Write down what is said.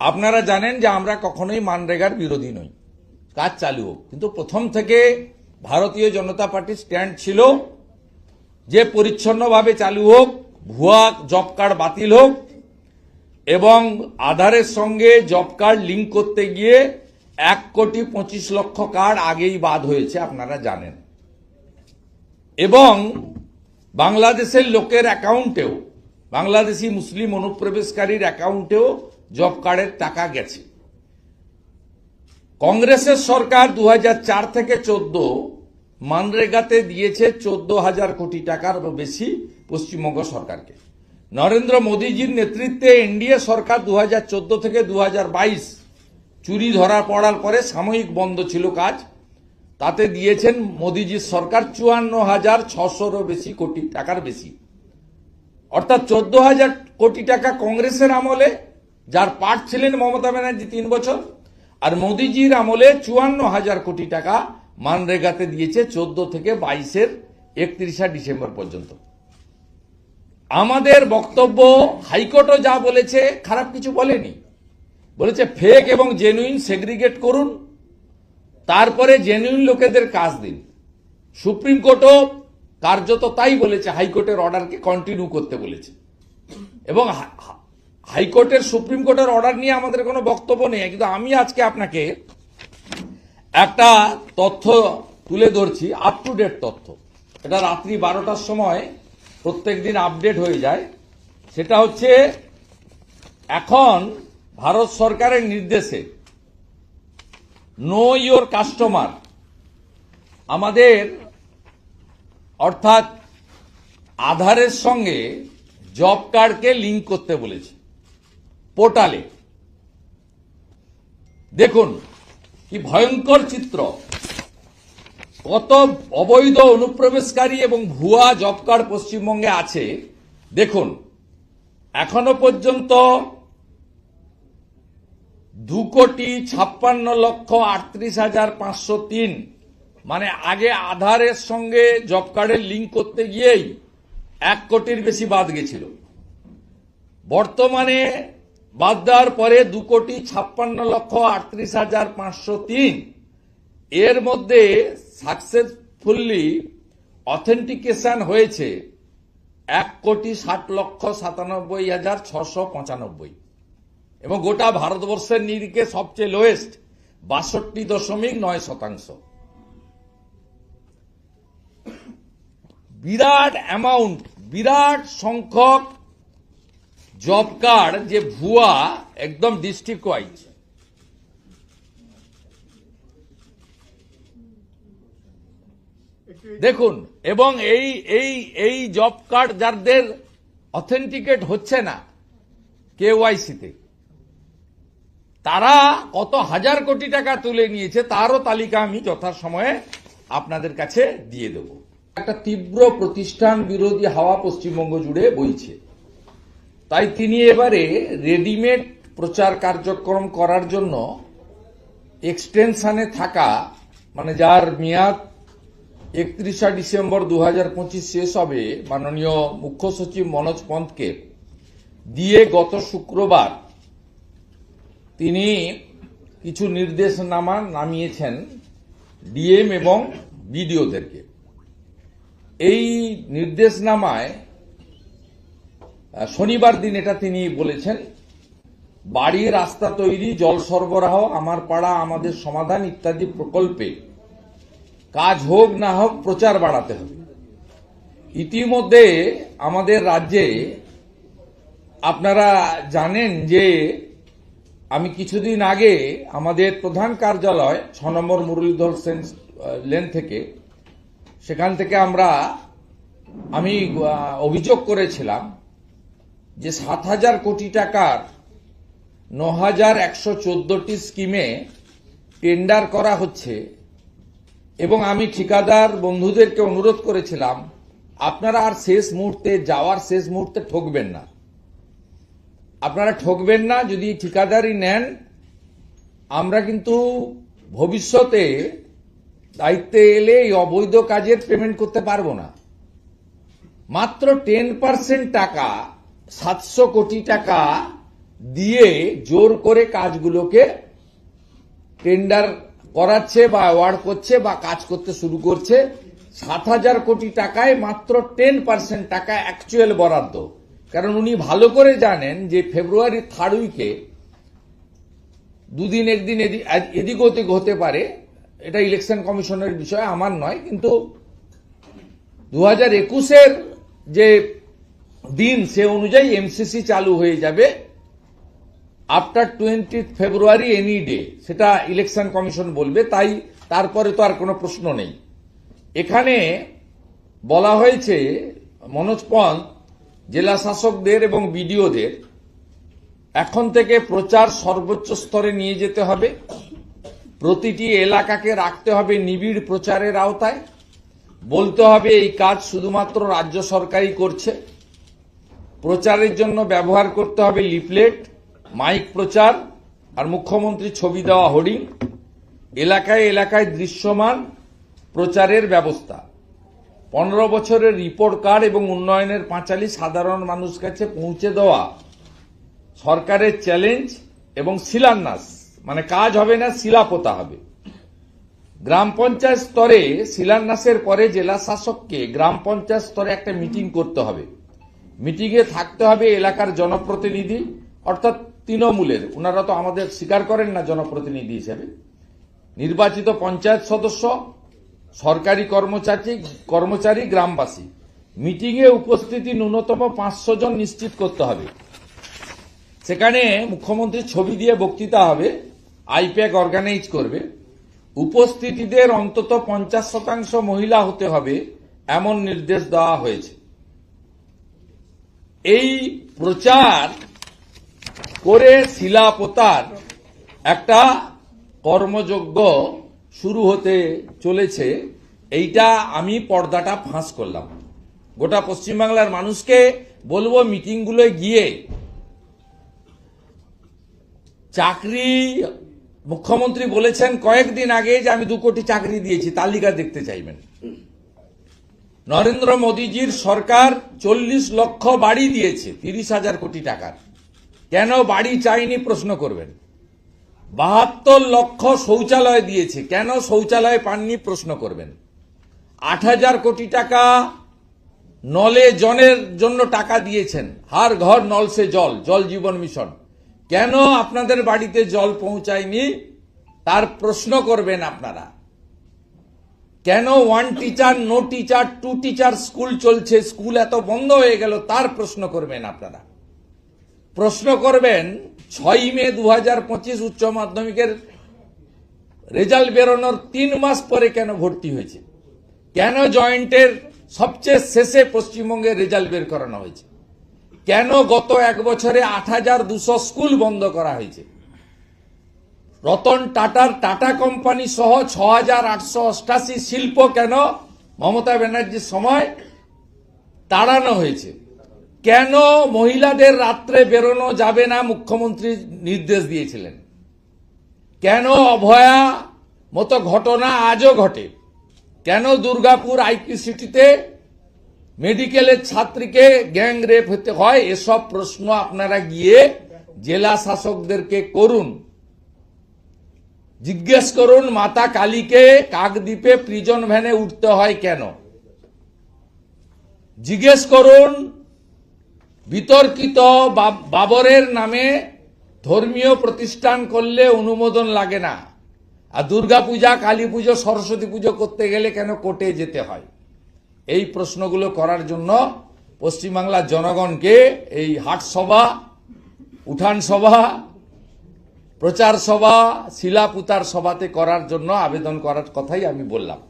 আপনারা জানেন যে আমরা কখনোই মানরেগার বিরোধী নই। কাজ চালু হোক। কিন্তু প্রথম থেকে ভারতীয় জনতা পার্টির স্ট্যান্ড ছিল যে পরিচ্ছন্নভাবে চালু হোক, ভুয়া জব কার্ড বাতিল হোক এবং আধারের সঙ্গে জব কার্ড লিঙ্ক করতে গিয়ে এক কোটি পঁচিশ লক্ষ কার্ড আগেই বাদ হয়েছে, আপনারা জানেন। এবং বাংলাদেশের লোকের অ্যাকাউন্টেও, বাংলাদেশি মুসলিম অনুপ্রবেশকারীর অ্যাকাউন্টেও জব কার্ডের টাকা গেছে। কংগ্রেসের সরকার দু হাজার চার থেকে চোদ্দ মানরেগাতে দিয়েছে চোদ্দ হাজার কোটি টাকার বেশি পশ্চিমবঙ্গ সরকারকে। নরেন্দ্র মোদীজির নেতৃত্বে এনডিএ সরকার দু হাজার চোদ্দ থেকে দু হাজার বাইশ চুরি ধরা পড়ার পরে সাময়িক বন্ধ ছিল কাজ। তাতে দিয়েছেন মোদীজির সরকার চুয়ান্ন হাজার ছশোরও বেশি কোটি টাকার বেশি। অর্থাৎ চোদ্দ হাজার কোটি টাকা কংগ্রেসের আমলে যার পার্ট ছিলেন মমতা ব্যানার্জি তিন বছর, আর মোদিজির আমলে চুয়ান্ন হাজার কোটি টাকা মানরেগাতে দিয়েছে চোদ্দ থেকে বাইশের একত্রিশা ডিসেম্বর পর্যন্ত। আমাদের বক্তব্য হাইকোর্টও যা বলেছে, খারাপ কিছু বলেনি। বলেছে, ফেক এবং জেনুইন সেগ্রিগেট করুন, তারপরে জেনুইন লোকেদের কাজ দিন। সুপ্রিম কোর্টও কার্যত তাই বলেছে, হাইকোর্টের অর্ডারকে কন্টিনিউ করতে বলেছে। এবং হাইকোর্টের সুপ্রিম কোর্টের অর্ডার নিয়ে আমাদের কোনো বক্তব্য নেই, কিন্তু আমি আজকে আপনাকে একটা তথ্য তুলে ধরছি আপ টু ডেট তথ্য। এটা রাত্রি বারোটার সময় প্রত্যেক দিন আপডেট হয়ে যায়। সেটা হচ্ছে, এখন ভারত সরকারের নির্দেশে নো ইয়োর কাস্টমার আমাদের অর্থাৎ আধারের সঙ্গে জব কার্ডকে লিঙ্ক করতে বলেছে। পোর্টালে। দেখুন, কি ভয়ঙ্কর চিত্র। কত অবৈধ অনুপ্রবেশকারী এবং ভুয়া জব কার্ড পশ্চিমবঙ্গে আছে। দেখুন, এখনও পর্যন্ত দু কোটি ছাপ্পান্ন লক্ষ আটত্রিশ হাজার পাঁচশো তিন মানে আগে আধারের সঙ্গে জব কার্ডের লিঙ্ক করতে গিয়েই এক কোটির বেশি বাদ গেছিল। বর্তমানে বাদ দেওয়ার পরে দু কোটি ছাপ্পান্ন লক্ষ আটত্রিশ হাজার পাঁচশো তিন। এর মধ্যে সাকসেসফুলি অথেন্টিকেশন হয়েছে এক কোটি ষাট লক্ষ সাতানব্বই হাজার ছশো পঁচানব্বই। এবং গোটা ভারতবর্ষের নিরিখে সবচেয়ে লোয়েস্ট বাষট্টি দশমিক নয় শতাংশ। বিরাট অ্যামাউন্ট বিরাট সংখ্যক জব কার্ড যে ভুয়া একদম ডিস্ট্রিক্ট ওয়াইজ দেখুন, এবং এই এই এই জব কার্ড যাদের অথেন্টিকেট হচ্ছে না কেওয়াইসিতে তারা কত হাজার কোটি টাকা তুলে নিয়েছে তারও তালিকা আমি যথাসময়ে আপনাদের কাছে দিয়ে দেব। একটা তীব্র প্রতিষ্ঠান বিরোধী হাওয়া পশ্চিমবঙ্গ জুড়ে বইছে। তাই তিনি এবারে রেডিমেড প্রচার কার্যক্রম করার জন্য এক্সটেনশনে থাকা মানে যার মেয়াদ একত্রিশা ডিসেম্বর দু শেষ হবে, মাননীয় মুখ্য সচিব মনোজ পন্তকে দিয়ে গত শুক্রবার তিনি কিছু নির্দেশনামা নামিয়েছেন ডিএম এবং বিডিওদেরকে। এই নির্দেশনামায় শনিবার দিন এটা তিনি বলেছেন বাড়ি রাস্তা তৈরি, জল সরবরাহ, আমার পাড়া, আমাদের সমাধান ইত্যাদি প্রকল্পে কাজ হোক না হোক প্রচার বাড়াতে হবে। ইতিমধ্যে আমাদের রাজ্যে আপনারা জানেন যে আমি কিছুদিন আগে আমাদের প্রধান কার্যালয় ছ নম্বর মুরলীধর সেন লেন থেকে, সেখান থেকে আমরা, আমি অভিযোগ করেছিলাম যে সাত হাজার কোটি টাকার ন হাজার একশো চোদ্দটি স্কিমে টেন্ডার করা হচ্ছে এবং আমি ঠিকাদার বন্ধুদেরকে অনুরোধ করেছিলাম, আপনারা আর শেষ মুহূর্তে, যাওয়ার শেষ মুহূর্তে ঠকবেন না। আপনারা ঠকবেন না, যদি ঠিকাদারি নেন, আমরা কিন্তু ভবিষ্যতে দায়িত্বে এলে এই অবৈধ কাজের পেমেন্ট করতে পারব না। মাত্র টেন পার্সেন্ট টাকা সাতশো কোটি টাকা দিয়ে জোর করে কাজগুলোকে টেন্ডার করাচ্ছে বা অ্যাওয়ার্ড করছে বা কাজ করতে শুরু করছে, সাত হাজার কোটি টাকায় মাত্র টেন পার্সেন্ট টাকা অ্যাকচুয়াল বরাদ্দ। কারণ উনি ভালো করে জানেন যে ফেব্রুয়ারি থার্ড উইকে দুদিন একদিন এদি- এদিক ওদিক হতে পারে, এটা ইলেকশন কমিশনের বিষয়, আমার নয়, কিন্তু দু হাজার একুশের যে দিন সে অনুযায়ী এমসিসি চালু হয়ে যাবে after twenty February any day সেটা ইলেকশন কমিশন বলবে, তাই তারপরে তো আর কোনো প্রশ্ন নেই। এখানে বলা হয়েছে, মনোজ পন্থ, জেলা শাসকদের এবং বিডিওদের, এখন থেকে প্রচার সর্বোচ্চ স্তরে নিয়ে যেতে হবে। প্রতিটি এলাকাকে রাখতে হবে নিবিড় প্রচারের আওতায়। বলতে হবে এই কাজ শুধুমাত্র রাজ্য সরকারই করছে। প্রচারের জন্য ব্যবহার করতে হবে লিফলেট, মাইক প্রচার, আর মুখ্যমন্ত্রী ছবি দেওয়া হোর্ডিং। এলাকায় এলাকায় দৃশ্যমান প্রচারের ব্যবস্থা। পনেরো বছরের রিপোর্ট কার্ড এবং উন্নয়নের পাঁচালী সাধারণ মানুষ কাছে পৌঁছে দেওয়া সরকারের চ্যালেঞ্জ এবং শিলান্যাস। মানে কাজ হবে না শিলা পোতা হবে। গ্রাম পঞ্চায়েত স্তরে শিলান্যাসের পরে জেলা শাসককে গ্রাম পঞ্চায়েত স্তরে একটা মিটিং করতে হবে। মিটিংয়ে থাকতে হবে এলাকার জনপ্রতিনিধি, অর্থাৎ তৃণমূলের। ওনারা তো আমাদের স্বীকার করেন না জনপ্রতিনিধি হিসেবে। নির্বাচিত পঞ্চায়েত সদস্য, সরকারি কর্মচারী কর্মচারী, গ্রামবাসী। মিটিংয়ে উপস্থিতি ন্যূনতম পাঁচশো জন নিশ্চিত করতে হবে। সেখানে মুখ্যমন্ত্রী ছবি দিয়ে বক্তৃতা হবে, আইপ্যাক অর্গানাইজ করবে। উপস্থিতিদের অন্তত পঞ্চাশ শতাংশ মহিলা হতে হবে, এমন নির্দেশ দেওয়া হয়েছে। এই প্রচার করে শিলা পোতার একটা কর্মযজ্ঞ শুরু হতে চলেছে। এইটা আমি পর্দাটা ফাঁস করলাম। গোটা পশ্চিমবাংলার মানুষকে বলব মিটিংগুলো গিয়ে চাকরি, মুখ্যমন্ত্রী বলেছেন কয়েকদিন আগে যে আমি দু কোটি চাকরি দিয়েছি তালিকা দেখতে চাইবেন। নরেন্দ্র মোদীজির সরকার চল্লিশ লক্ষ বাড়ি দিয়েছে, তিরিশ হাজার কোটি টাকার। কেন বাড়ি চাইনি প্রশ্ন করবেন? বাহাত্তর লক্ষ শৌচালয় দিয়েছে, কেন শৌচালয় পাননি প্রশ্ন করবেন? আট হাজার কোটি টাকা নলে জনের জন্য টাকা দিয়েছেন, হার ঘর নল সে জল জল জীবন মিশন। কেন আপনাদের বাড়িতে জল পৌঁছায়নি? তার প্রশ্ন করবেন আপনারা। কেন one teacher no teacher two teacher school চলছে? স্কুল এত বন্ধ হয়ে গেল, তার প্রশ্ন করবেন আপনারা। প্রশ্ন করবেন, ছয় মে দু হাজার পঁচিশ উচ্চ মাধ্যমিকের রেজাল্ট বেরোনোর তিন মাস পরে কেন ভর্তি হয়েছে? কেন জয়েন্টের সবচেয়ে শেষে পশ্চিমবঙ্গের রেজাল্ট বের করানো হয়েছে? কেন গত এক বছরে আট হাজার দুশো স্কুল বন্ধ করা হয়েছে? রতন টাটার টাটা কোম্পানি সহ ছ হাজার আটশো অষ্টাশি শিল্প কেন মমতা ব্যানার্জির সময় তাড়ানো হয়েছে? কেন মহিলাদের রাত্রে বেরোনো যাবে না মুখ্যমন্ত্রী নির্দেশ দিয়েছিলেন? কেন অভয়া মতো ঘটনা আজও ঘটে? কেন দুর্গাপুর আইপি সিটিতে মেডিকেলের ছাত্রীকে গ্যাং রেপ হতে হয়? এসব প্রশ্ন আপনারা গিয়ে জেলা শাসকদেরকে করুন। জিজ্ঞেস করুন, মাতা কালীকে কাকদ্বীপে প্রিজন ভ্যানে উঠতে হয় কেন? জিজ্ঞেস করুন, বিতর্কিত বাবরের নামে ধর্মীয় প্রতিষ্ঠান করলে অনুমোদন লাগে না। আর দুর্গা পূজা, কালী পুজো, সরস্বতী পুজো করতে গেলে কেন কোর্টে যেতে হয়? এই প্রশ্নগুলো করার জন্য পশ্চিমবাংলার জনগণকে এই হাট সভা উঠান সভা প্রচার সভা শিলাপুতার সভাতে করার জন্য আবেদন করার কথাই আমি বললাম।